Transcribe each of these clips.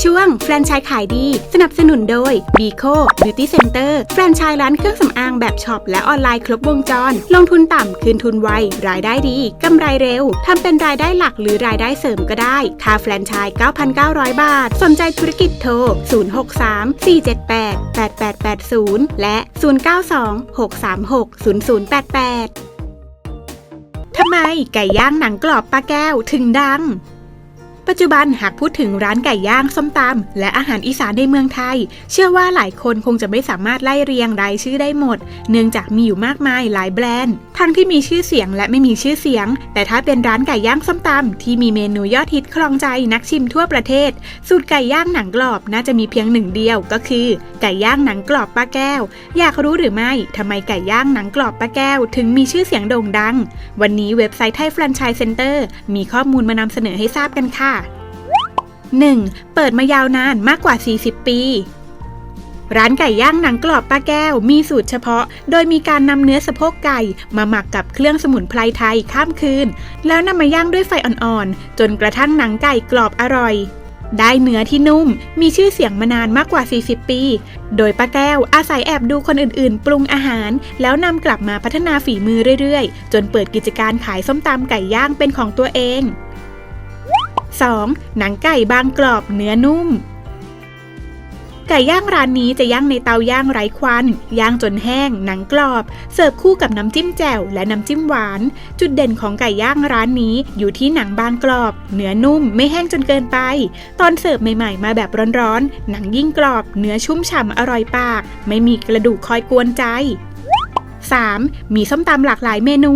ช่วงแฟรนไชส์ขายดี สนับสนุนโดย b ีโคบิวตี้เซ็นเตอร์แฟรนไชส์ร้านเครื่องสำอางแบบช็อปและออนไลน์ครบวงจร ลงทุนต่ำ คืนทุนไว รายได้ดีกำไรเร็วทำเป็นรายได้หลักหรือรายได้เสริมก็ได้ ค่าแฟรนไชส์9,900 บาท สนใจธุรกิจโทร 063 478 8880 และ 092 636 0088ทำไมไก่ย่างหนังกรอบป้าแก้วถึงดัง ปัจจุบันหากพูดถึงร้านไก่ย่างส้มตำและอาหารอีสานในเมืองไทย เชื่อว่าหลายคนคงจะไม่สามารถไล่เรียงรายชื่อได้หมด เนื่องจากมีอยู่มากมายหลายแบรนด์ ทั้งที่มีชื่อเสียงและไม่มีชื่อเสียง แต่ถ้าเป็นร้านไก่ย่างส้มตำที่มีเมนูยอดฮิตครองใจนักชิมทั่วประเทศ สูตรไก่ย่างหนังกรอบน่าจะมีเพียงหนึ่งเดียวก็คือ ไก่ย่างหนังกรอบป้าแก้ว อยากรู้หรือไม่ทำไมไก่ย่างหนังกรอบป้าแก้ว ถึงมีชื่อเสียงโด่งดัง วันนี้เว็บไซต์ไทยแฟรนไชส์เซ็นเตอร์มีข้อมูลมานำเสนอให้ทราบกันค่ะ 1. เปิดมายาวนานมากกว่า 40 ปี ร้านไก่ย่างหนังกรอบป้าแก้ว มีสูตรเฉพาะ โดยมีการนำเนื้อสะโพกไก่มาหมักกับเครื่องสมุนไพรไทยข้ามคืน แล้วนำมาย่างด้วยไฟอ่อนๆ จนกระทั่งหนังไก่กรอบอร่อย ได้เนื้อที่นุ่ม มีชื่อเสียงมานานมากกว่า 40 ปี โดยป้าแก้วอาศัยแอบดูคนอื่นๆ ปรุงอาหาร แล้วนำกลับมาพัฒนาฝีมือเรื่อยๆ จนเปิดกิจการขายส้มตำไก่ย่างเป็นของตัวเอง 2. หนังไก่บางกรอบเนื้อนุ่ม ก่ย่างร้านนี้จะย่างในเตาย่างไร้ควันย่างจนแห้ง หนังกรอบ เสิร์ฟคู่กับน้ำจิ้มแจ่วและน้ำจิ้มหวาน จุดเด่นของไก่ย่างร้านนี้อยู่ที่หนังบางกรอบ เนื้อนุ่มไม่แห้งจนเกินไป ตอนเสิร์ฟใหม่ๆ มาแบบร้อนๆ หนังยิ่งกรอบ เนื้อชุ่มฉ่ำอร่อยปาก ไม่มีกระดูกคอยกวนใจ 3. มีส้มตำหลากหลายเมนู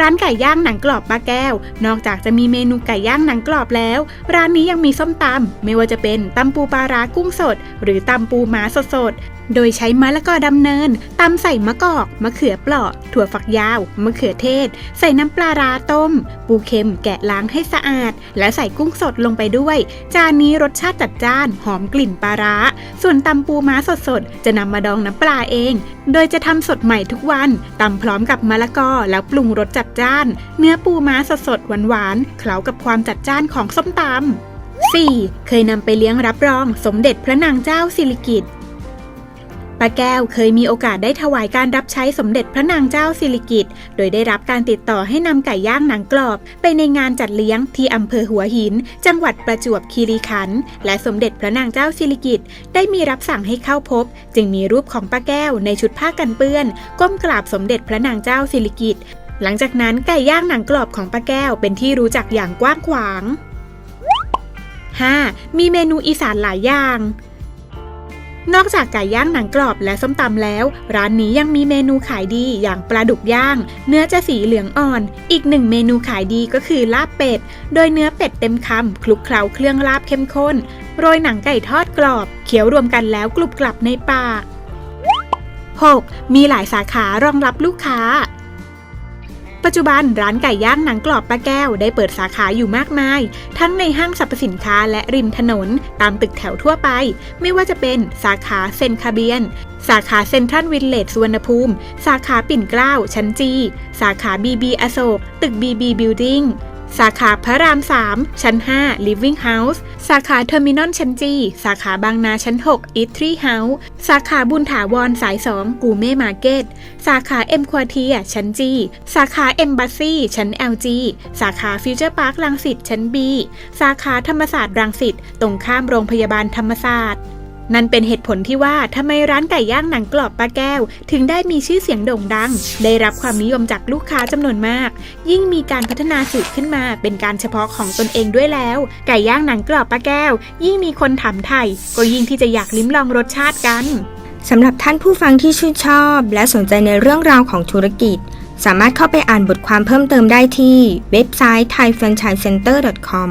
ร้านไก่ย่างหนังกรอบป้าแก้ว นอกจากจะมีเมนูไก่ย่างหนังกรอบแล้ว ร้านนี้ยังมีส้มตำไม่ว่าจะเป็นตำปูปลาร้ากุ้งสด หรือตำปูม้าสดๆ โดยใช้มะละกอดำเนินตำใส่มะกอกมะเขือเปราะ ถั่วฝักยาว มะเขือเทศ ใส่น้ำปลาร้าต้ม ปูเค็มแกะล้างให้สะอาด และใส่กุ้งสดลงไปด้วย จานนี้รสชาติจัดจ้าน หอมกลิ่นปลาร้า ส่วนตำปูม้าสดๆ จะนำมาดองน้ำปลาเอง โดยจะทำสดใหม่ทุกวันตำพร้อมกับมะละกอแล้วปรุงรสจัดจ้าน เนื้อปูม้าสดๆหวานๆเคล้ากับความจัดจ้านของส้มตำ 4. เคยนำไปเลี้ยงรับรองสมเด็จพระนางเจ้าสิริกิติ์ ป้าแก้วเคยมีโอกาสได้ถวายการรับใช้สมเด็จพระนางเจ้าสิริกิติ์โดยได้รับการติดต่อให้นำไก่ย่างหนังกรอบ ไปในงานจัดเลี้ยงที่อำเภอหัวหิน จังหวัดประจวบคีรีขันธ์และสมเด็จพระนางเจ้าสิริกิติ์ได้มีรับสั่งให้เข้าพบ จึงมีรูปของป้าแก้วในชุดผ้ากันเปื้อน ก้มกราบสมเด็จพระนางเจ้าสิริกิติ์หลังจากนั้นไก่ย่างหนังกรอบของป้าแก้วเป็นที่รู้จักอย่างกว้างขวาง 5. มีเมนูอีสานหลายอย่าง นอกจากไก่ย่างหนังกรอบและส้มตำแล้ว ร้านนี้ยังมีเมนูขายดีอย่างปลาดุกย่าง เนื้อจะสีเหลืองอ่อน อีกหนึ่งเมนูขายดีก็คือลาบเป็ด โดยเนื้อเป็ดเต็มคำคลุกเคล้าเครื่องลาบเข้มข้น โรยหนังไก่ทอดกรอบเคี้ยวรวมกันแล้วกรุบกลับในปาก 6. มีหลายสาขารองรับลูกค้า ปัจจุบันร้านไก่ย่างหนังกรอบป้าแก้วได้เปิดสาขาอยู่มากมาย ทั้งในห้างสรรพสินค้าและริมถนน ตามตึกแถวทั่วไป ไม่ว่าจะเป็นสาขาเซนคาเบียน สาขาเซ็นทรัลวิลเลจสุวรรณภูมิ สาขาปิ่นเกล้าชั้นจี สาขาบีบีอโศก ตึกบีบีบิลดิ้ง สาขาพระราม 3 ชั้น 5 Living House สาขาเทอร์มินอลชั้นจี สาขาบางนาชั้น 6 e a t r y House สาขาบุญถาวรสาย 2 กูเม่มาร์เก็ต สาขาเอ็มควอเทียชั้นจี สาขาเอ็มบัสซี่ชั้น LG สาขาฟิวเจอร์พาร์คลังสิตชั้น B สาขาธรรมศาสตร์รังสิตตรงข้ามโรงพยาบาลธรรมศาสตร์ นั่นเป็นเหตุผลที่ว่าทำไมร้านไก่ย่างหนังกรอบป้าแก้ว ถึงได้มีชื่อเสียงโด่งดัง ได้รับความนิยมจากลูกค้าจำนวนมาก ยิ่งมีการพัฒนาสูตรขึ้นมา เป็นการเฉพาะของตนเองด้วยแล้ว ไก่ย่างหนังกรอบป้าแก้ว ยิ่งมีคนถามไทยก็ยิ่งที่จะอยากลิ้มลองรสชาติกันสำหรับท่านผู้ฟังที่ชื่นชอบ และสนใจในเรื่องราวของธุรกิจ สามารถเข้าไปอ่านบทความเพิ่มเติมได้ที่เว็บไซต์ thaifranchisecenter.com